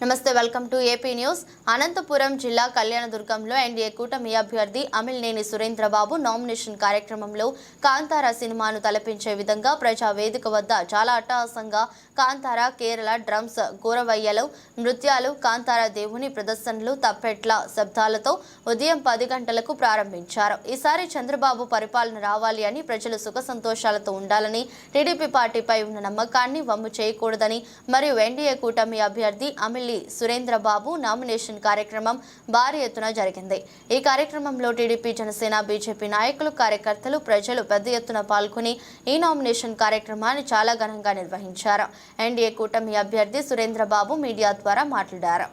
నమస్తే welcome to AP news. Anantapuram జిల్లా కళ్యాణదుర్గంలో ఎన్డీఏ కూటమి అభ్యర్థి అమిల్నేని సురేంద్రబాబు నామినేషన్ కార్యక్రమంలో కాంతార సినిమాను తలపించే విధంగా ప్రజా వేదిక వద్ద చాలా అట్టహాసంగా కాంతార కేరళ డ్రమ్స్ గోరవయ్యలు నృత్యాలు కాంతార దేవుని ప్రదర్శనలు తప్పెట్ల శబ్దాలతో ఉదయం పది గంటలకు ప్రారంభించారు. ఈసారి చంద్రబాబు పరిపాలన రావాలి అని ప్రజలు సుఖ సంతోషాలతో ఉండాలని టీడీపీ పార్టీపై ఉన్న నమ్మకాన్ని వమ్ము చేయకూడదని మరియు ఎన్డీఏ కూటమి అభ్యర్థి అమిల్ అమిల్లి సురేంద్రబాబు నామినేషన్ కార్యక్రమం భారీ ఎత్తున జరిగింది. ఈ కార్యక్రమంలో టీడీపీ జనసేన బీజేపీ నాయకులు కార్యకర్తలు ప్రజలు పెద్ద ఎత్తున పాల్గొని ఈ నామినేషన్ కార్యక్రమాన్ని చాలా ఘనంగా నిర్వహించారు. ఎన్డీఏ కూటమి అభ్యర్థి సురేంద్రబాబు మీడియా ద్వారా మాట్లాడారు.